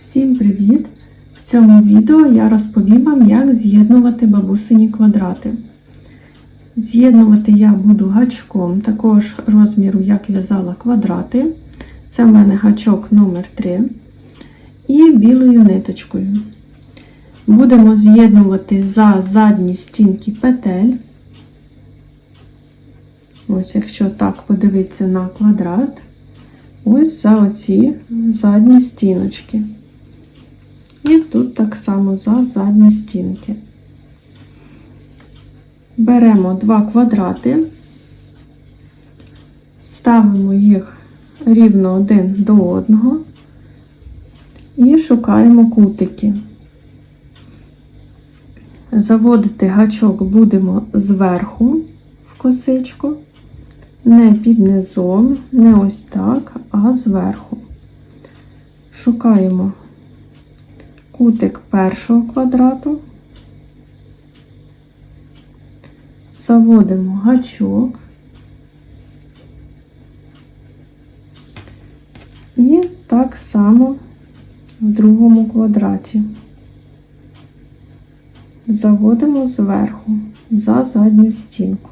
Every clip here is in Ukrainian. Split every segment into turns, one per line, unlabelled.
Всім привіт! В цьому відео я розповім вам, як з'єднувати бабусині квадрати. З'єднувати я буду гачком такого ж розміру, як в'язала квадрати. Це в мене гачок номер 3 і білою ниточкою. Будемо з'єднувати за задні стінки петель. Ось, якщо так подивитися на квадрат, ось за оці задні стіночки. І тут так само за задні стінки. Беремо два квадрати, ставимо їх рівно один до одного і шукаємо кутики. Заводити гачок будемо зверху в косичку, не під низом, не ось так, а зверху. Шукаємо кутик першого квадрату, заводимо гачок і так само в другому квадраті. Заводимо зверху за задню стінку.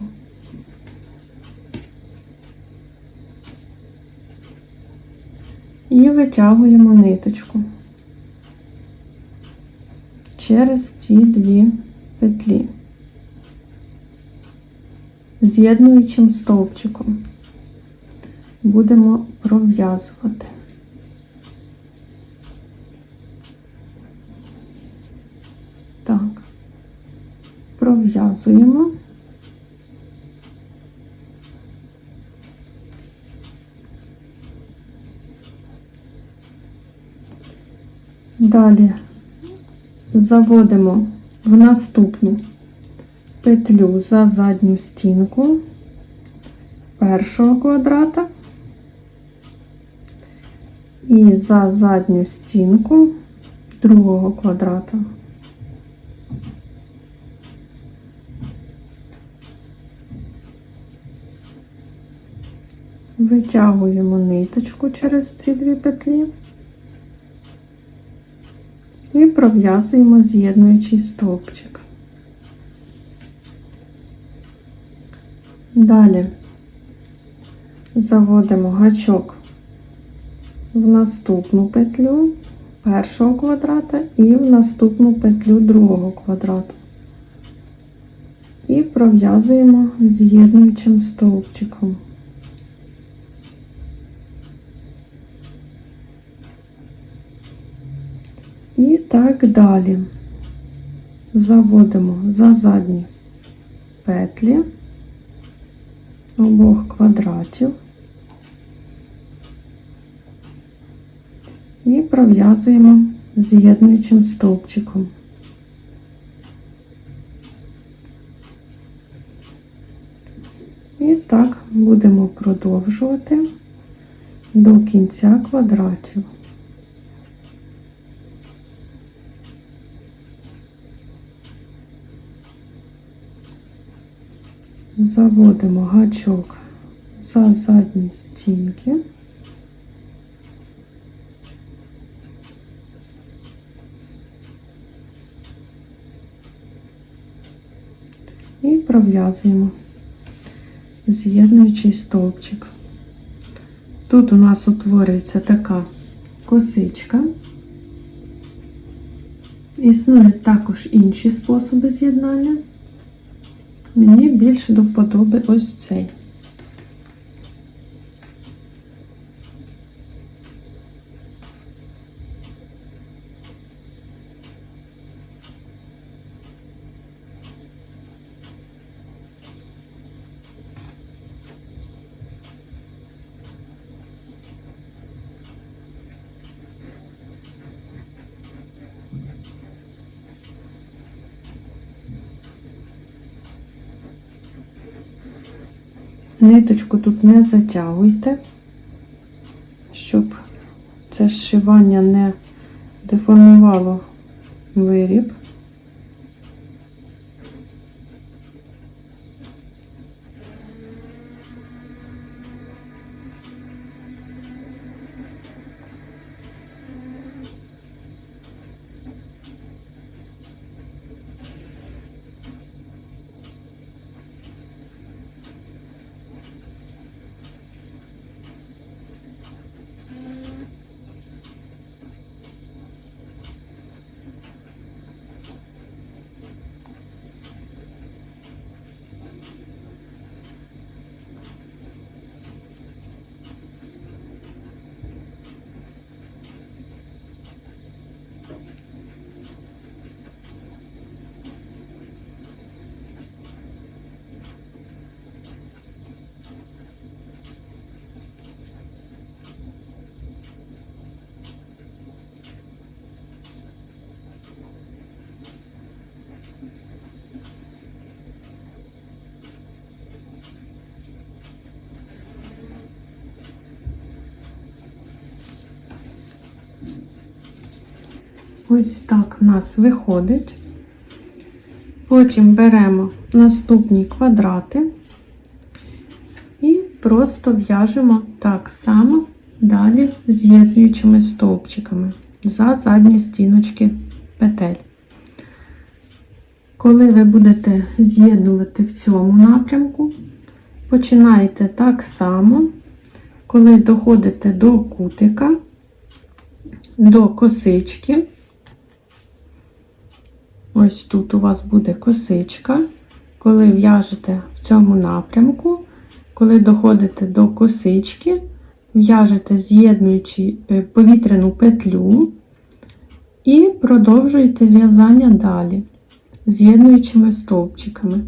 І витягуємо ниточку через ці дві петлі, з'єднуючим стовпчиком будемо пров'язувати. Так, пров'язуємо. Далі заводимо в наступну петлю за задню стінку першого квадрата і за задню стінку другого квадрата. Витягуємо ниточку через ці дві петлі і пров'язуємо з'єднуючий стовпчик. Далі заводимо гачок в наступну петлю першого квадрата і в наступну петлю другого квадрату. І пров'язуємо з'єднуючим стовпчиком. І так далі заводимо за задні петлі обох квадратів і пров'язуємо з'єднуючим стовпчиком. І так будемо продовжувати до кінця квадратів. Заводимо гачок за задні стінки. І пров'язуємо з'єднуючий стовпчик. Тут у нас утворюється така косичка. Існують також інші способи з'єднання. Мені більше до вподоби ось цей. Ниточку тут не затягуйте, щоб це зшивання не деформувало виріб. Ось так в нас виходить. Потім беремо наступні квадрати і просто в'яжемо так само далі з'єднуючими стовпчиками за задні стіночки петель. Коли ви будете з'єднувати в цьому напрямку, починаєте так само, коли доходите до кутика, до косички. Ось тут у вас буде косичка. Коли в'яжете в цьому напрямку, коли доходите до косички, в'яжете з'єднуючи е, повітряну петлю і продовжуєте в'язання далі, з'єднуючими стовпчиками.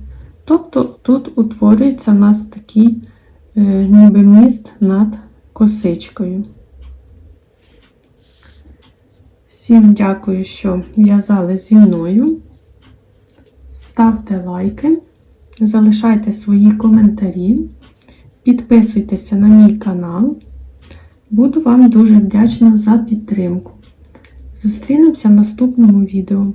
Тобто тут утворюється у нас такий е, ніби міст над косичкою. Всім дякую, що в'язали зі мною. Ставте лайки, залишайте свої коментарі, підписуйтеся на мій канал. Буду вам дуже вдячна за підтримку. Зустрінемося в наступному відео.